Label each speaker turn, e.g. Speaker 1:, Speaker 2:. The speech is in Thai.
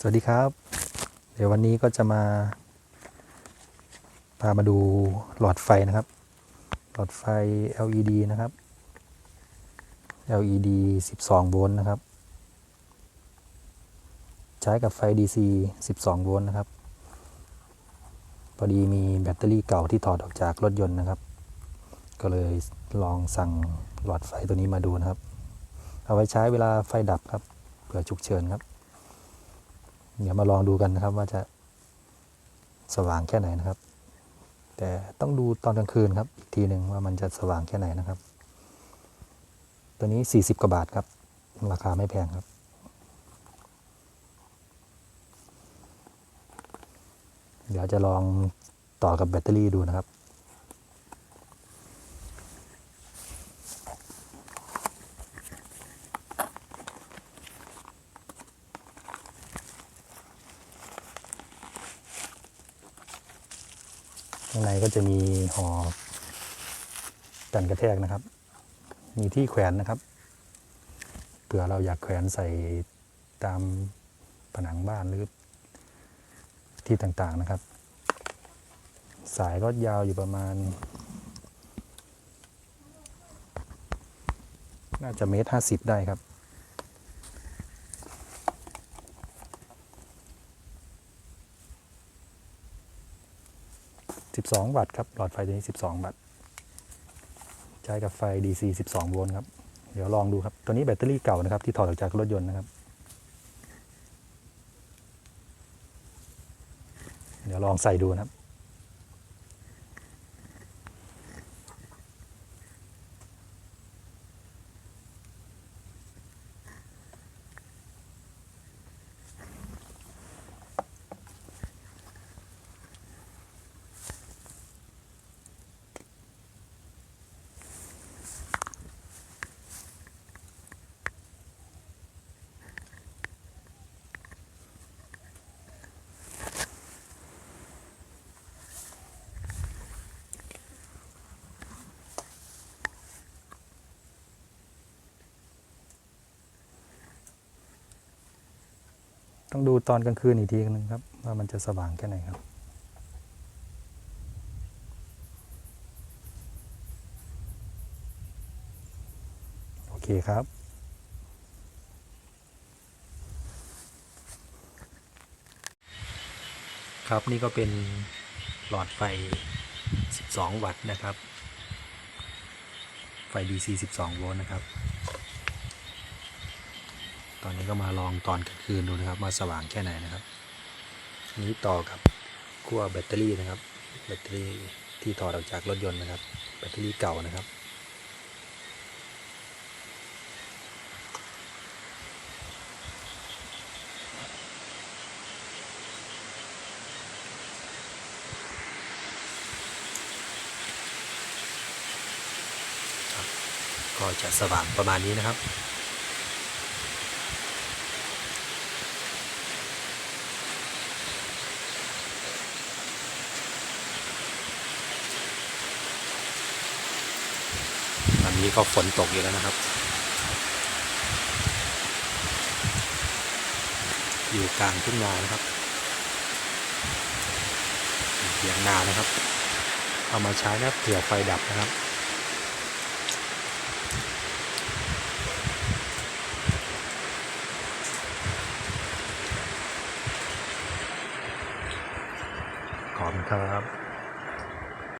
Speaker 1: สวัสดีครับ เดี๋ยววันนี้ก็จะมาพามาดูหลอดไฟนะครับ หลอดไฟ LED นะครับ LED 12 โวลต์นะครับ ใช้กับไฟ DC 12 โวลต์นะครับ พอดีมีแบตเตอรี่เก่าที่ถอดออกจากรถยนต์นะครับ ก็เลยลองสั่งหลอดไฟตัวนี้มาดูนะครับ เอาไว้ใช้เวลาไฟดับครับ เผื่อฉุกเฉินครับ เดี๋ยวมาลองดูกันนะครับว่าจะสว่างแค่ไหนนะครับ แต่ต้องดูตอนกลางคืนครับอีกทีหนึ่งว่ามันจะสว่างแค่ไหนนะครับ ตัวนี้ 40 กว่าบาทครับ ราคาไม่แพงครับ เดี๋ยวจะลองต่อกับแบตเตอรี่ดูนะครับ ข้างในก็จะมีห่อกันกระแทกนะครับ มีที่แขวนนะครับ เผื่อเราอยากแขวนใส่ตามผนังบ้านหรือที่ต่างๆนะครับ สายก็ยาวอยู่ประมาณ น่าจะเมตรห้าสิบได้ครับ 12 วัตต์ครับ หลอดไฟตัวนี้ 12 วัตต์ ใช้กับไฟ DC 12 โวลต์ครับ เดี๋ยวลองดูครับ ตัวนี้แบตเตอรี่เก่านะครับ ที่ถอดออกจากรถยนต์นะครับ เดี๋ยวลองใส่ดูนะครับ ต้องดูตอนกลางคืนอีกทีนึงครับ ว่ามันจะสว่างแค่ไหนครับโอเคครับ ครับนี่ก็เป็นหลอดไฟ 12 วัตต์นะครับ ไฟ DC 12 โวลต์นะครับ ตอนนี้ก็มาลองตอนกลางคืนดูนะครับว่าสว่างแค่ไหนนะครับอันนี้ต่อกับขั้วแบตเตอรี่นะครับ แบตเตอรี่ที่ถอดออกจากรถยนต์นะครับ แบตเตอรี่เก่านะครับก็จะสว่างประมาณนี้นะครับ นนี้ก็ฝนตกอยู่แล้วนะครับ อยู่กลางทุ่งนานะครับเถียงนานะครับ เอามาใช้นะเผื่อไฟดับนะครับขอบคุณครับ